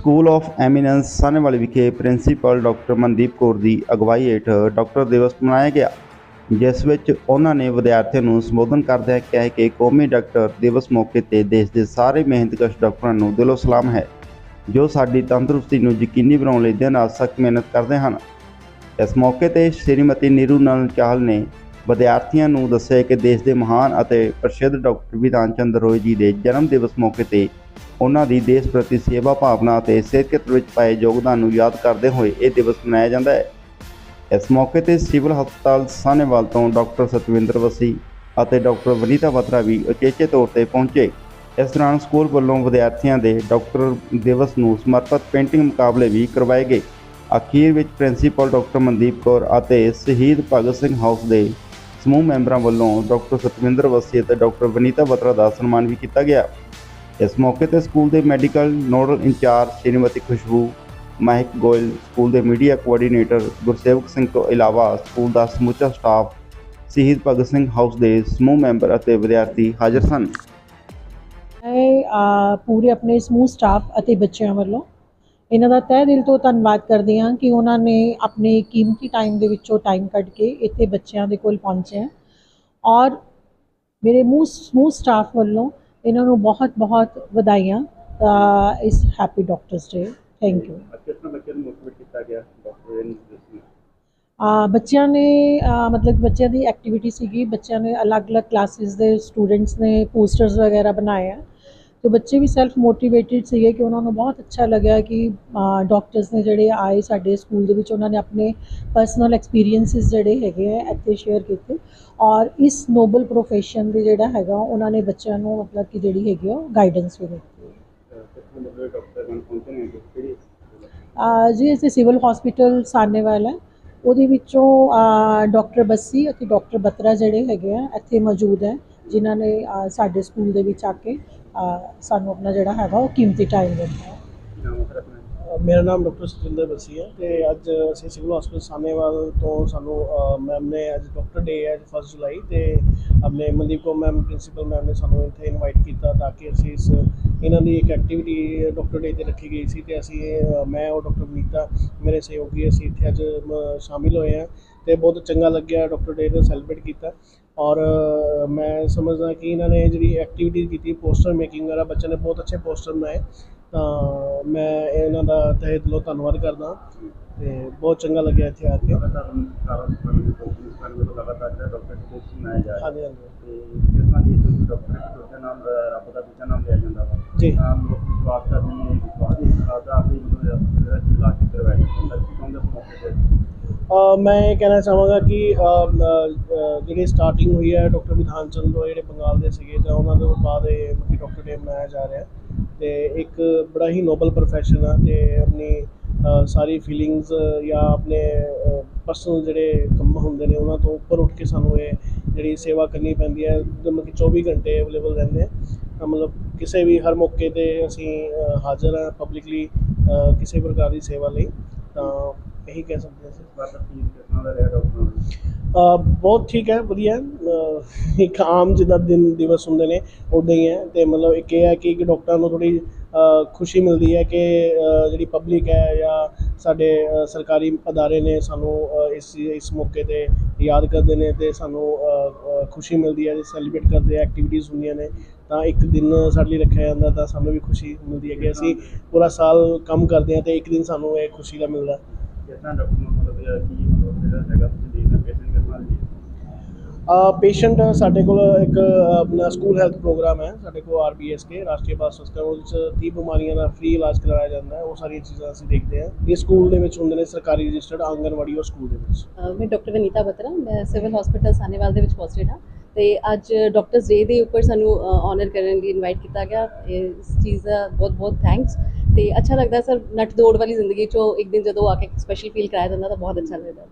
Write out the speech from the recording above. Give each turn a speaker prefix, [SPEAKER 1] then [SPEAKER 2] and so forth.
[SPEAKER 1] School of eminence Sahnewal ਵਿਖੇ principal doctor Mandeep Kaur ਦੀ ਅਗਵਾਈ ਹੇਠ ਡਾਕਟਰ ਦਿਵਸ ਮਨਾਇਆ ਗਿਆ, ਜਿਸ ਵਿੱਚ ਉਹਨਾਂ ਨੇ ਵਿਦਿਆਰਥੀਆਂ ਨੂੰ ਸੰਬੋਧਨ ਕਰਦਿਆਂ ਕਿਹਾ ਕਿ ਕੌਮੀ ਡਾਕਟਰ ਦਿਵਸ ਮੌਕੇ ਤੇ ਦੇਸ਼ ਦੇ ਸਾਰੇ ਮਿਹਨਤਕਸ਼ ਡਾਕਟਰਾਂ ਨੂੰ ਦਿਲੋਂ ਸਲਾਮ ਹੈ, ਜੋ ਸਾਡੀ ਤੰਦਰੁਸਤੀ ਨੂੰ ਯਕੀਨੀ ਬਣਾਉਣ ਲਈ ਦਿਨ ਰਾਤ ਸਖਤ ਮਿਹਨਤ ਕਰਦੇ ਹਨ। ਇਸ ਮੌਕੇ ਤੇ ਸ਼੍ਰੀਮਤੀ ਨੀਰੂ ਨਲ ਚਾਹਲ ਨੇ ਵਿਦਿਆਰਥੀਆਂ ਨੂੰ ਦੱਸਿਆ ਕਿ ਦੇਸ਼ ਦੇ ਮਹਾਨ ਅਤੇ ਪ੍ਰਸਿੱਧ ਡਾਕਟਰ ਵਿਧਾਨ ਚੰਦ ਰੋਏ ਜੀ ਦੇ ਜਨਮ ਦਿਵਸ ਮੌਕੇ ਤੇ ਉਹਨਾਂ ਦੀ ਦੇਸ਼ ਪ੍ਰਤੀ ਸੇਵਾ ਭਾਵਨਾ ਅਤੇ ਸਿਹਤ ਖੇਤਰ ਵਿੱਚ ਪਾਏ ਯੋਗਦਾਨ ਨੂੰ ਯਾਦ ਕਰਦੇ ਹੋਏ ਇਹ ਦਿਵਸ ਮਨਾਇਆ ਜਾਂਦਾ ਹੈ। ਇਸ ਮੌਕੇ ਤੇ ਸਿਵਲ ਹਸਪਤਾਲ ਸਾਹਨੇਵਾਲ ਤੋਂ ਡਾਕਟਰ ਸਤਵਿੰਦਰ ਵਸੀ ਅਤੇ ਡਾਕਟਰ ਵਨੀਤਾ ਬਤਰਾ ਵੀ ਉਚੇਚੇ ਤੌਰ ਤੇ ਪਹੁੰਚੇ। ਇਸ ਦੌਰਾਨ ਸਕੂਲ ਵੱਲੋਂ ਵਿਦਿਆਰਥੀਆਂ ਦੇ ਡਾਕਟਰ ਦਿਵਸ ਨੂੰ ਸਮਰਪਿਤ ਪੇਂਟਿੰਗ ਮੁਕਾਬਲੇ ਵੀ ਕਰਵਾਏ ਗਏ। ਅਖੀਰ ਵਿੱਚ ਪ੍ਰਿੰਸੀਪਲ ਡਾਕਟਰ ਮਨਦੀਪ ਕੌਰ ਅਤੇ ਸ਼ਹੀਦ ਭਗਤ ਸਿੰਘ ਹਾਊਸ ਦੇ ਸਮੂਹ ਮੈਂਬਰਾਂ ਵੱਲੋਂ ਡਾਕਟਰ ਸਤਵਿੰਦਰ ਵਸੀ ਅਤੇ ਡਾਕਟਰ ਵਨੀਤਾ ਬਤਰਾ ਦਾ ਸਨਮਾਨ ਵੀ ਕੀਤਾ ਗਿਆ। ਇਸ ਮੌਕੇ ਤੇ ਸਕੂਲ ਦੇ medical nodal incharge Shrimati Khushboo, Mehak Goyal, school ਦੇ ਮੀਡੀਆ ਕੋਆਰਡੀਨੇਟਰ ਗੁਰਸੇਵਕ ਸਿੰਘ ਤੋਂ ਇਲਾਵਾ ਸਕੂਲ ਦਾ ਸਮੁੱਚਾ ਸਟਾਫ, ਸ਼ਹੀਦ ਭਗਤ ਸਿੰਘ ਹਾਊਸ ਦੇ ਸਮੂਹ ਮੈਂਬਰ ਅਤੇ ਵਿਦਿਆਰਥੀ ਹਾਜ਼ਰ ਸਨ।
[SPEAKER 2] ਪੂਰੇ ਆਪਣੇ ਸਮੂਹ ਸਟਾਫ ਅਤੇ ਬੱਚਿਆਂ ਵੱਲੋਂ ਇਹਨਾਂ ਦਾ ਤਹਿ ਦਿਲ ਤੋਂ ਧੰਨਵਾਦ ਕਰਦੀ ਹਾਂ ਕਿ ਉਹਨਾਂ ਨੇ ਆਪਣੇ ਕੀਮਤੀ ਟਾਈਮ ਦੇ ਵਿੱਚੋਂ ਟਾਈਮ ਕੱਢ ਕੇ ਇੱਥੇ ਬੱਚਿਆਂ ਦੇ ਕੋਲ ਪਹੁੰਚੇ ਹੈ। ਔਰ ਮੇਰੇ ਮੂਹ ਸਮੂਹ ਸਟਾਫ ਵੱਲੋਂ ਇਹਨਾਂ ਨੂੰ ਬਹੁਤ ਬਹੁਤ ਵਧਾਈਆਂ ਇਸ happy doctors day thank you
[SPEAKER 1] ਬੱਚਿਆਂ ਨੂੰ
[SPEAKER 2] ਮਤਲਬ ਬੱਚਿਆਂ ਦੀ ਐਕਟੀਵਿਟੀ ਸੀਗੀ ਬੱਚਿਆਂ ਨੇ ਅਲੱਗ-ਅਲੱਗ ਕਲਾਸਿਸ ਦੇ ਸਟੂਡੈਂਟਸ ਨੇ ਪੋਸਟਰਸ ਵਗੈਰਾ ਬਣਾਏ ਆ। ਤੇ ਬੱਚੇ ਵੀ ਸੈਲਫ ਮੋਟੀਵੇਟਿਡ ਸੀਗੇ ਕਿ ਉਹਨਾਂ ਨੂੰ ਬਹੁਤ ਅੱਛਾ ਲੱਗਿਆ ਕਿ ਡਾਕਟਰਸ ਨੇ ਜਿਹੜੇ ਆਏ ਸਾਡੇ ਸਕੂਲ ਦੇ ਵਿੱਚ ਉਹਨਾਂ ਨੇ ਆਪਣੇ ਪਰਸਨਲ ਐਕਸਪੀਰੀਐਂਸਿਸ ਜਿਹੜੇ ਹੈਗੇ ਆ ਇੱਥੇ ਸ਼ੇਅਰ ਕੀਤੇ ਔਰ ਇਸ ਨੋਬਲ ਪ੍ਰੋਫੈਸ਼ਨ ਦੇ ਜਿਹੜਾ ਹੈਗਾ ਉਹਨਾਂ ਨੇ ਬੱਚਿਆਂ ਨੂੰ ਮਤਲਬ ਕਿ ਜਿਹੜੀ ਹੈਗੀ ਆ, ਉਹ ਗਾਈਡੈਂਸ ਵੀ ਦਿੱਤੀ। ਜੀ ਅਸੀਂ ਸਿਵਲ ਹਸਪੀਟਲ ਸਾਨੇਵਾਲ ਹੈ। ਉਹਦੇ ਵਿੱਚੋਂ ਡਾਕਟਰ ਬੱਸੀ ਅਤੇ ਡਾਕਟਰ ਬਤਰਾ ਜਿਹੜੇ ਹੈਗੇ ਆ ਇੱਥੇ ਮੌਜੂਦ ਹੈ ਜਿਨ੍ਹਾਂ ਨੇ ਸਾਡੇ ਸਕੂਲ ਦੇ ਵਿੱਚ ਆ ਕੇ ਸਾਨੂੰ ਆਪਣਾ ਜਿਹੜਾ ਹੈਗਾ ਉਹ ਕੀਮਤੀ ਟਾਈਮ ਦਿੱਤਾ ਹੈ।
[SPEAKER 3] ਮੇਰਾ ਨਾਮ ਡਾਕਟਰ ਸਤਿੰਦਰ ਬਸੀ ਹੈ ਤੇ ਅੱਜ ਅਸੀਂ ਸਿਵਲ ਹਸਪੀਟਲ ਸਾਨੇਵਾਲ ਤੋਂ ਸਾਨੂੰ ਮੈਮ ਨੇ ਅੱਜ ਡਾਕਟਰ ਡੇ ਹੈ 1 ਜੁਲਾਈ ਤੇ ਆਪਣੇ Mandeep Kaur ma'am principal ma'am ਨੇ ਸਾਨੂੰ ਇੱਥੇ ਇਨਵਾਈਟ ਕੀਤਾ ਤਾਂ ਕਿ ਅਸੀਂ ਇਸ, ਇਹਨਾਂ ਦੀ ਇੱਕ ਐਕਟੀਵਿਟੀ ਡਾਕਟਰ ਡੇ ਤੇ ਰੱਖੀ ਗਈ ਸੀ ਤੇ ਅਸੀਂ ਮੈਂ ਔਰ ਡਾਕਟਰ ਮਨੀਤਾ, ਮੇਰੇ ਸਹਿਯੋਗੀ ਅਸੀਂ ਇੱਥੇ ਅੱਜ ਸ਼ਾਮਿਲ ਹੋਏ ਹਾਂ ਤੇ ਬਹੁਤ ਚੰਗਾ ਲੱਗਿਆ ਡਾਕਟਰ ਡੇ ਨੂੰ ਸੈਲੀਬ੍ਰੇਟ ਕੀਤਾ। ਔਰ ਮੈਂ ਸਮਝਦਾ ਕਿ ਇਹਨਾਂ ਨੇ ਜਿਹੜੀ ਐਕਟੀਵਿਟੀ ਕੀਤੀ ਪੋਸਟਰ ਮੇਕਿੰਗ ਵਗੈਰਾ ਬੱਚਿਆਂ ਨੇ ਬਹੁਤ ਅੱਛੇ ਪੋਸਟਰ ਬਣਾਏ। ਤਾਂ ਮੈਂ ਇਹਨਾਂ ਦਾ ਤਹਿ ਦਿਲੋਂ ਧੰਨਵਾਦ ਕਰਦਾ। ਤੇ ਬਹੁਤ ਚੰਗਾ ਲੱਗਿਆ ਇੱਥੇ ਆ ਕੇ। ਹਾਂਜੀ ਜੀ।
[SPEAKER 1] ਲੋਕ ਵਿਸ਼ਵਾਸ ਕਰਦੇ ਨੇ ਵਿਸ਼ਵਾਸ ਆਪਣੀ ਮਤਲਬ ਜਿਹੜਾ ਇਲਾਜ ਕਰਵਾਇਆ ਜਾਂਦਾ। ਮੌਕੇ ਤੇ।
[SPEAKER 3] ਮੈਂ ਇਹ ਕਹਿਣਾ ਚਾਹਾਂਗਾ ਕਿ ਜਿਹੜੀ ਸਟਾਰਟਿੰਗ ਹੋਈ ਹੈ ਡਾਕਟਰ ਵਿਧਾਨ ਚੰਦ ਉਹ ਜਿਹੜੇ ਬੰਗਾਲ ਦੇ ਸੀਗੇ, ਤਾਂ ਉਹਨਾਂ ਤੋਂ ਬਾਅਦ ਇਹ ਮਤਲਬ ਡਾਕਟਰ ਡੇ ਮਨਾਇਆ ਜਾ ਰਿਹਾ ਤੇ ਇੱਕ ਬੜਾ ਹੀ ਨੋਬਲ ਪ੍ਰੋਫੈਸ਼ਨ ਆ ਤੇ ਆਪਣੀ ਸਾਰੀ ਫੀਲਿੰਗਸ ਜਾਂ ਆਪਣੇ ਪਰਸਨਲ ਜਿਹੜੇ ਕੰਮ ਹੁੰਦੇ ਨੇ, ਉਹਨਾਂ ਤੋਂ ਉੱਪਰ ਉੱਠ ਕੇ ਸਾਨੂੰ ਇਹ ਜਿਹੜੀ ਸੇਵਾ ਕਰਨੀ ਪੈਂਦੀ ਹੈ ਮਤਲਬ ਕਿ 24 ਘੰਟੇ ਅਵੇਲੇਬਲ ਰਹਿੰਦੇ ਆ। ਮਤਲਬ ਕਿਸੇ ਵੀ ਹਰ ਮੌਕੇ ਤੇ ਅਸੀਂ ਹਾਜ਼ਰ ਹਾਂ ਪਬਲਿਕਲੀ ਕਿਸੇ ਪ੍ਰਕਾਰ ਦੀ ਸੇਵਾ ਲਈ, ਤਾਂ ਇਹੀ ਕਹਿ ਸਕਦੇ ਹਾਂ ਅਸੀਂ।
[SPEAKER 1] ਬਾਤ ਕੀ ਕਿਸ ਤਰ੍ਹਾਂ ਦਾ ਰਿਹਾ ਡਾਕਟਰ
[SPEAKER 3] ਅ, ਬਹੁਤ ਠੀਕ ਹੈ ਵਧੀਆ ਹੈ। ਇੱਕ ਆਮ ਜਿੱਦਾਂ ਦਿਨ ਦਿਵਸ ਹੁੰਦੇ ਨੇ ਉਦਾਂ ਹੀ ਹੈ। ਤੇ ਮਤਲਬ ਇੱਕ ਇਹ ਹੈ ਕਿ ਇੱਕ ਡਾਕਟਰਾਂ ਨੂੰ ਥੋੜੀ ਖੁਸ਼ੀ ਮਿਲਦੀ ਹੈ ਕਿ ਜਿਹੜੀ ਪਬਲਿਕ ਹੈ ਜਾਂ ਸਾਡੇ ਸਰਕਾਰੀ ਅਦਾਰੇ ਨੇ ਸਾਨੂੰ ਇਸ ਇਸ ਮੌਕੇ ਤੇ ਯਾਦ ਕਰਦੇ ਨੇ ਤੇ ਸਾਨੂੰ ਖੁਸ਼ੀ ਮਿਲਦੀ ਹੈ ਸੈਲੀਬ੍ਰੇਟ ਕਰਦੇ ਆ ਐਕਟੀਵਿਟੀਜ਼ ਹੁੰਦੀਆਂ ਨੇ। ਤਾਂ ਇੱਕ ਦਿਨ ਸਾਡੇ ਲਈ ਰੱਖਿਆ ਜਾਂਦਾ ਤਾਂ ਸਾਨੂੰ ਵੀ ਖੁਸ਼ੀ ਮਿਲਦੀ ਹੈ ਕਿ ਅਸੀਂ ਪੂਰਾ ਸਾਲ ਕੰਮ ਕਰਦੇ ਹਾਂ ਤੇ ਇੱਕ ਦਿਨ ਸਾਨੂੰ ਇਹ ਖੁਸ਼ੀ ਦਾ ਮਿਲਦਾ।
[SPEAKER 1] ਕਿਸ ਡਾਕਟਰ ਨੂੰ ਮਤਲਬ ਜਿਹੜਾ ਕੀ ਮਤਲਬ ਜਿਹੜਾ ਹੈਗਾ ਤੁਸੀਂ ਦੇਖਦੇ ਪੇਸ਼ੈਂਟ ਕਿਸ ਤਰ੍ਹਾਂ
[SPEAKER 3] ਪੇਸ਼ੈਂਟ ਸਾਡੇ ਕੋਲ ਇੱਕ ਆਪਣਾ ਸਕੂਲ ਹੈਲਥ ਪ੍ਰੋਗਰਾਮ ਹੈ, ਸਾਡੇ ਕੋਲ ਆਰਬੀਐਸਕੇ ਰਾਸ਼ਟਰੀ ਬਾਲ ਸੰਸਥਾ, ਉਹਦੇ ਵਿੱਚ 30 ਬਿਮਾਰੀਆਂ ਦਾ ਫ੍ਰੀ ਇਲਾਜ ਕਰਾਇਆ ਜਾਂਦਾ ਹੈ, ਉਹ ਸਾਰੀਆਂ ਚੀਜ਼ਾਂ ਅਸੀਂ ਦੇਖਦੇ ਹਾਂ। ਇਹ ਸਕੂਲ ਦੇ ਵਿੱਚ ਹੁੰਦੇ ਨੇ ਸਰਕਾਰੀ ਰਜਿਸਟਰਡ ਆਂਗਨਵਾੜੀ ਔਰ ਸਕੂਲ ਦੇ ਵਿੱਚ।
[SPEAKER 4] ਮੈਂ ਡਾਕਟਰ ਵਨੀਤਾ ਬਤਰਾ, ਮੈਂ ਸਿਵਲ ਹਸਪੀਟਲ ਸਾਨੇਵਾਲ ਦੇ ਵਿੱਚ ਪੋਸਟਡ ਹਾਂ ਤੇ ਅੱਜ ਡਾਕਟਰਸ ਡੇ ਦੇ ਉੱਪਰ ਸਾਨੂੰ ਆਨਰ ਕਰਨ ਲਈ ਇਨਵਾਈਟ ਕੀਤਾ ਗਿਆ। ਇਸ ਚੀਜ਼ ਦਾ ਬਹੁਤ ਬਹੁਤ ਥੈਂਕਸ ਤੇ ਅੱਛਾ ਲੱਗਦਾ ਸਰ ਨੱਠ ਦੌੜ ਵਾਲੀ ਜ਼ਿੰਦਗੀ ਚੋਂ ਇੱਕ ਦਿਨ ਜਦੋਂ ਆ ਕੇ ਸਪੈਸ਼ਲ ਫੀਲ ਕਰਾਇਆ ਜਾਂਦਾ ਤਾਂ ਬਹੁਤ ਅੱਛਾ ਲੱਗਦਾ।